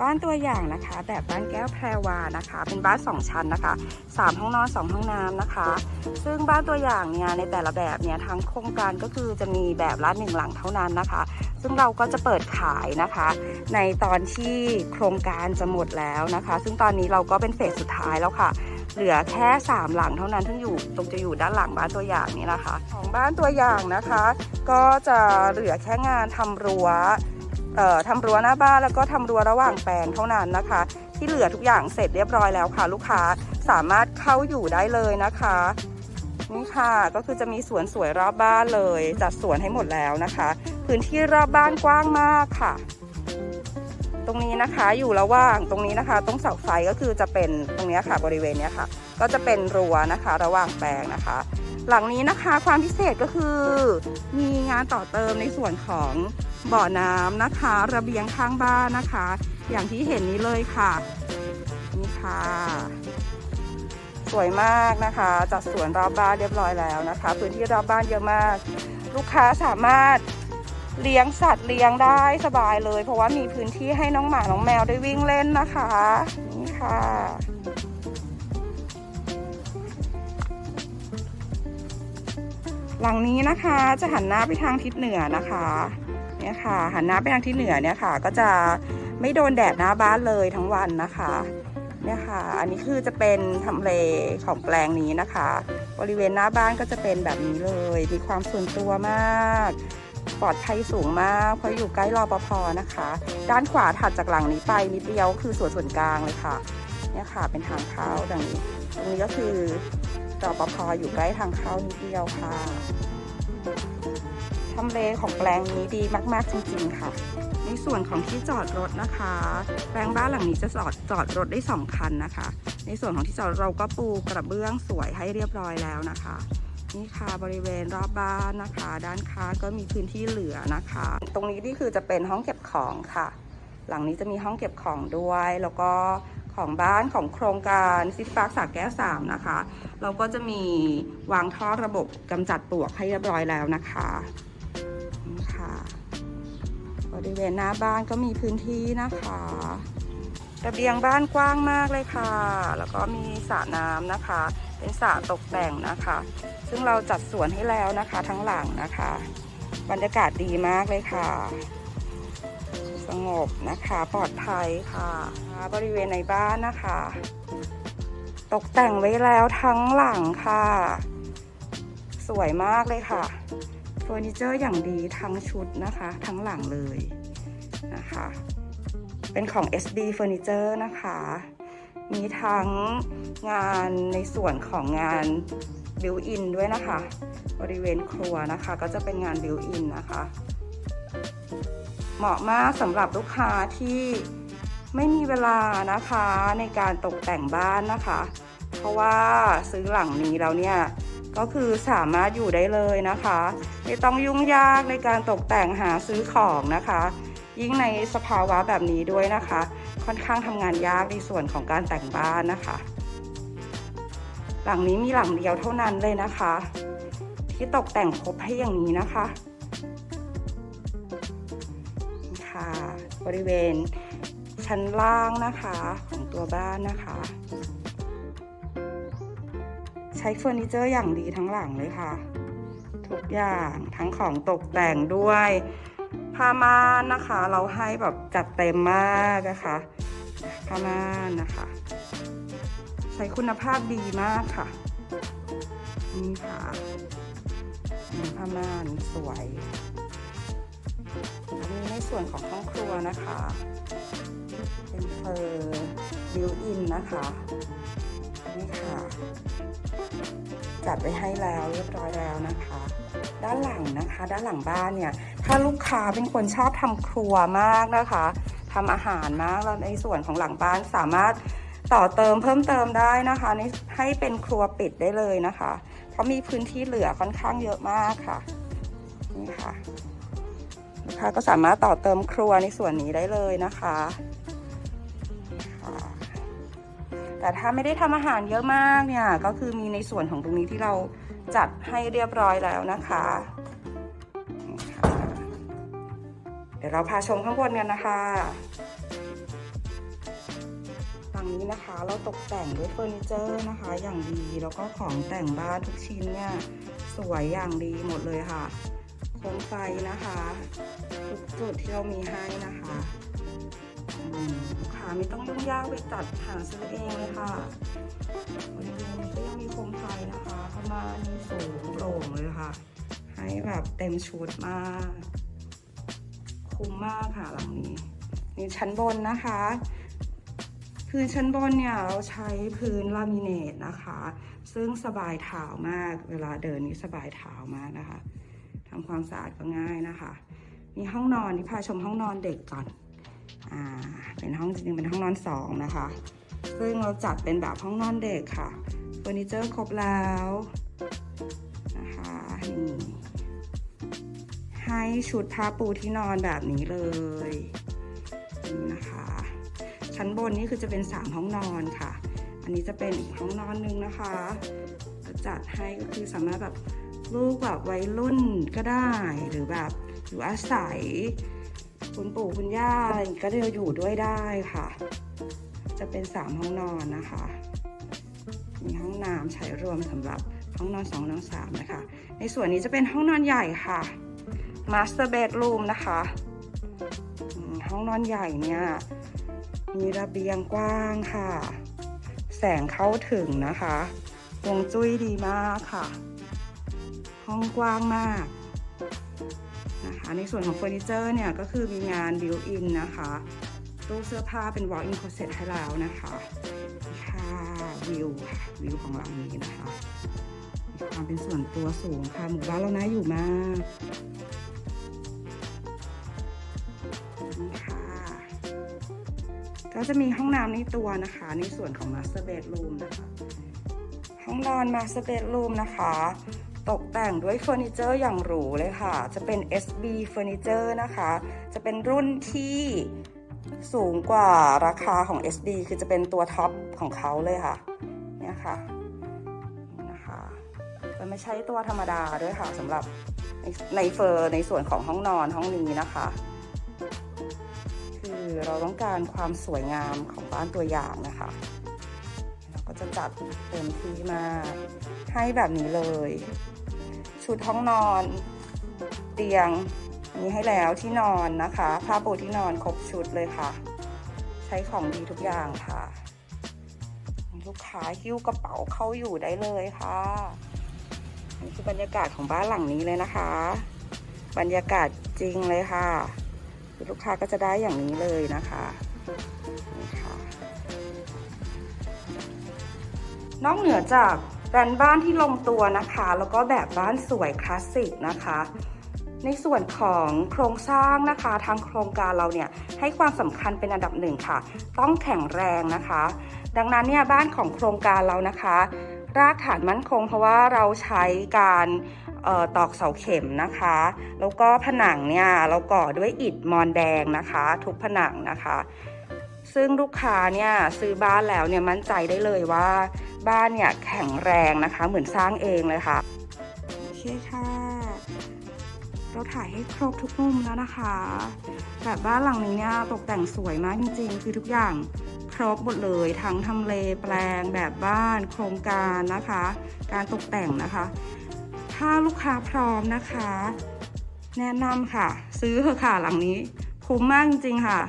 บ้านตัวอย่างนะคะ แบบบ้านแก้วแพรวานะคะ เป็นบ้าน 2 ชั้นนะคะ 3 ห้องนอน 2 ห้องน้ำนะคะ ซึ่งบ้านตัวอย่างเนี่ยในแต่ละแบบเนี่ยทั้งโครงการก็คือจะมีแบบละหนึ่งหลังเท่านั้นนะคะ ซึ่งเราก็จะเปิดขายนะคะ ในตอนที่โครงการจะหมดแล้วนะคะ ซึ่งตอนนี้เราก็เป็นเฟสสุดท้ายแล้วค่ะเหลือแค่ 3 หลังเท่านั้นที่อยู่ตรงจะอยู่ด้านหลังบ้านตัวอย่างนี้นะคะ ของบ้านตัวอย่างนะคะ ก็จะเหลือแค่งานทำรั้ว ทำรั้วหน้าบ้านแล้วก็ทำรั้วระหว่างแปลงเท่านั้นนะคะ ที่เหลือทุกอย่างเสร็จเรียบร้อยแล้วค่ะ ลูกค้าสามารถเข้าอยู่ได้เลยนะคะนี่ค่ะก็คือจะมีสวนสวยรอบบ้านเลย จัดสวนให้หมดแล้วนะคะ พื้นที่รอบบ้านกว้างมากค่ะ ตรงนี้นะคะอยู่ระหว่างตรงนี้นะคะตรงเสาไฟก็คือจะเป็นตรงเนี้ยค่ะบริเวณเนี้ยค่ะ ก็จะเป็นรั้วนะคะ ระหว่างแปลงนะคะ หลังนี้นะคะความพิเศษก็คือ มีงานต่อเติมในส่วนของ บ่อน้ำนะคะ ระเบียงข้างบ้านนะคะ อย่างที่เห็นนี้เลยค่ะนี่ค่ะ สวยมากนะคะจัดสวนรอบบ้านเรียบร้อยแล้วนะคะ พื้นที่รอบบ้านเยอะมาก ลูกค้าสามารถเลี้ยงสัตว์เลี้ยงได้สบายเลย เพราะว่ามีพื้นที่ให้น้องหมาน้องแมวได้วิ่งเล่นนะคะนี่ค่ะ หลังนี้นะคะจะหันหน้าไปทางทิศเหนือนะคะเนี่ยค่ะ หันหน้าไปทางทิศเหนือเนี่ยค่ะ ก็จะไม่โดนแดดหน้าบ้านเลยทั้งวันนะคะเนี่ยค่ะ อันนี้คือจะเป็นทำเลของแปลงนี้นะคะ บริเวณหน้าบ้านก็จะเป็นแบบนี้เลย มีความส่วนตัวมาก ปลอดภัยสูงมาก เพราะอยู่ใกล้รอปภนะคะ ด้านขวาถัดจากหลังนี้ไปนิดเดียวคือสวนส่วนกลางเลยค่ะ เนี่ยค่ะ เป็นทางเข้าดังนี้ ตรงนี้ก็คือ รอปภอยู่ใกล้ทางเข้านิดเดียวค่ะทำเลของแปลงนี้ดีมากๆจริง ๆ ค่ะ ในส่วนของที่จอดรถนะคะ แปลงบ้านหลังนี้จะจอดจอดรถได้สองคันนะคะ ในส่วนของที่จอดเราก็ปูกระเบื้องสวยให้เรียบร้อยแล้วนะคะนี่ค่ะบริเวณรอบบ้านนะคะ ด้านข้างก็มีพื้นที่เหลือนะคะ ตรงนี้นี่คือจะเป็นห้องเก็บของค่ะ หลังนี้จะมีห้องเก็บของด้วย แล้วก็ ของบ้านของโครงการซิฟฟาร์กสาแก้วสามนะคะ เราก็จะมีวางท่อระบบกำจัดปลวกให้เรียบร้อยแล้วนะคะนี่ค่ะบริเวณหน้าบ้านก็มีพื้นที่นะคะระเบียงบ้านกว้างมากเลยค่ะ แล้วก็มีสระน้ำนะคะ เป็นสระตกแต่งนะคะ ซึ่งเราจัดสวนให้แล้วนะคะทั้งหลังนะคะ บรรยากาศดีมากเลยค่ะ งบนะคะ ปลอดภัยค่ะ บริเวณในบ้านนะคะ ตกแต่งไว้แล้วทั้งหลังค่ะ สวยมากเลยค่ะเฟอร์นิเจอร์อย่างดีทั้งชุดนะคะ ทั้งหลังเลยนะคะ เป็นของ SB Furniture นะคะ มีทั้งงานในส่วนของงานบิวอินด้วยนะคะ บริเวณครัวนะคะ ก็จะเป็นงานบิวอินนะคะ เหมาะมากสำหรับลูกค้าที่ไม่มีเวลานะคะในการตกแต่งบ้านนะคะ เพราะว่าซื้อหลังนี้แล้วเนี่ยก็คือสามารถอยู่ได้เลยนะคะ ไม่ต้องยุ่งยากในการตกแต่งหาซื้อของนะคะ ยิ่งในสภาวะแบบนี้ด้วยนะคะ ค่อนข้างทำงานยากในส่วนของการแต่งบ้านนะคะ หลังนี้มีหลังเดียวเท่านั้นเลยนะคะ ที่ตกแต่งครบให้อย่างนี้นะคะ บริเวณชั้นล่างนะคะของตัวบ้านนะคะ ใช้เฟอร์นิเจอร์อย่างดีทั้งหลังเลยค่ะ ทุกอย่างทั้งของตกแต่งด้วยผ้าม่านนะคะ เราให้แบบจัดเต็มมากนะคะผ้าม่านนะคะ ใช้คุณภาพดีมากค่ะนี่ค่ะผ้าม่านสวย ส่วนของห้องครัวนะคะ เป็นเฟอร์บิวอินนะคะนี่ค่ะ จัดไว้ให้แล้วเรียบร้อยแล้วนะคะ ด้านหลังนะคะ ด้านหลังบ้านเนี่ย ถ้าลูกค้าเป็นคนชอบทำครัวมากนะคะทำอาหารมากแล้วในส่วนของหลังบ้านสามารถต่อเติมเพิ่มเติมได้นะคะในให้เป็นครัวปิดได้เลยนะคะ เพราะมีพื้นที่เหลือค่อนข้างเยอะมากค่ะ นี่ค่ะ ลูกค้าก็สามารถต่อเติมครัวในส่วนนี้ได้เลยนะคะแต่ถ้าไม่ได้ทำอาหารเยอะมากเนี่ย ก็คือมีในส่วนของตรงนี้ที่เราจัดให้เรียบร้อยแล้วนะคะะเดี๋ยวเราพาชมข้างบนกันนะคะลังนี้นะคะเราตกแต่งด้วยเฟอร์นิเจอร์นะคะ อย่างดีแล้วก็ของแต่งบ้านทุกชิ้นเนี่ย สวยอย่างดีหมดเลยค่ะ โคมไฟนะคะทุกจุดที่เรามีให้นะคะลูกค้าไม่ต้องยุ่งยากไปจัดหาซื้อเองเลยค่ะบริเวณนี้ก็ยังมีโคมไฟนะคะเข้ามานี่สูงโปร่งเลยค่ะ ให้แบบเต็มชุดมาก คุ้มมากค่ะหลังนี้นี่ชั้นบนนะคะพื้นชั้นบนเนี่ยเราใช้พื้นลามิเนตนะคะ ซึ่งสบายเท้ามากเวลาเดินนี่สบายเท้ามากนะคะ ทำความสะอาดก็ง่ายนะคะ มีห้องนอนที่พาชมห้องนอนเด็กก่อน อ่า เป็นห้องจริงๆเป็นห้องนอนสองนะคะ ซึ่งเราจัดเป็นแบบห้องนอนเด็กค่ะเฟอร์นิเจอร์ครบแล้วนะคะนี่ให้ชุดผ้าปูที่นอนแบบนี้เลยนี่นะคะ ชั้นบนนี่คือจะเป็น 3 ห้องนอนค่ะ อันนี้จะเป็นอีกห้องนอนหนึงนะคะจะจัดให้ก็คือสามารถแบบ ลูกแบบวัยรุ่นก็ได้หรือแบบอยู่อาศัย คุณปู่คุณย่าอะไรก็เดียวอยู่ด้วยได้ค่ะ จะเป็น 3 ห้องนอนนะคะ มีห้องน้ำใช้รวมสำหรับห้องนอน2นอน3นะคะ ในส่วนนี้จะเป็นห้องนอนใหญ่ค่ะ Master Bedroom นะคะ ห้องนอนใหญ่เนี่ยมีระเบียงกว้างค่ะ แสงเข้าถึงนะคะ วงจุ้ยดีมากค่ะ ห้องกว้างมากนะคะในส่วนของเฟอร์นิเจอร์เนี่ยก็คือมีงานบิวอินนะคะตู้เสื้อผ้าเป็น walk-in closet ให้แล้วนะคะค่ะวิววิวของหลังนี้นะคะความเป็นส่วนตัวสูงค่ะหมู่บ้านเรานะอยู่มากค่ะก็จะมีห้องน้ำในตัวนะคะ ในส่วนของ Master Bedroom นะคะ ห้องนอน Master Bedroom นะคะ ตกแต่งด้วยเฟอร์นิเจอร์อย่างหรูเลยค่ะ จะเป็น SB Furniture นะคะ จะเป็นรุ่นที่สูงกว่าราคาของ SB คือจะเป็นตัวท็อปของเขาเลยค่ะ เนี่ยค่ะนะคะจะไม่ใช่ตัวธรรมดาด้วยค่ะสำหรับในในเฟอร์ในส่วนของห้องนอนห้องนี้นะคะ คือเราต้องการความสวยงามของบ้านตัวอย่างนะคะเราก็จะจัดเต็มที่มากให้แบบนี้เลย ชุดห้องนอน เตียงมีให้แล้วที่นอนนะคะ ผ้าปูที่นอนครบชุดเลยค่ะ ใช้ของดีทุกอย่างค่ะ ลูกค้าหิ้วกระเป๋าเข้าอยู่ได้เลยค่ะนี่คือบรรยากาศของบ้านหลังนี้เลยนะคะ บรรยากาศจริงเลยค่ะ ลูกค้าก็จะได้อย่างนี้เลยนะคะนี่ค่ะนอกเหนือจาก แบรนด์บ้านที่ลงตัวนะคะ แล้วก็แบบบ้านสวยคลาสสิกนะคะ ในส่วนของโครงสร้างนะคะ ทางโครงการเราเนี่ยให้ความสำคัญเป็นอันดับหนึ่งค่ะ ต้องแข็งแรงนะคะ ดังนั้นเนี่ยบ้านของโครงการเรานะคะ รากฐานมั่นคงเพราะว่าเราใช้การออตอกเสาเข็มนะคะ แล้วก็ผนังเนี่ยเราก่อด้วยอิฐมอนแดงนะคะ ทุกผนังนะคะ ซึ่งลูกค้าเนี่ยซื้อบ้านแล้วเนี่ยมั่นใจได้เลยว่า บ้านเนี่ยแข็งแรงนะคะ เหมือนสร้างเองเลยค่ะ โอเคค่ะ เราถ่ายให้ครบทุกมุมแล้วนะคะ แบบบ้านหลังนี้เนี่ยตกแต่งสวยมากจริงๆ คือทุกอย่างครบหมดเลยทั้งทำเลแปลงแบบบ้านโครงการนะคะ การตกแต่งนะคะ ถ้าลูกค้าพร้อมนะคะ แนะนำค่ะ ซื้อเถอะค่ะหลังนี้ คุ้มมากจริงๆค่ะ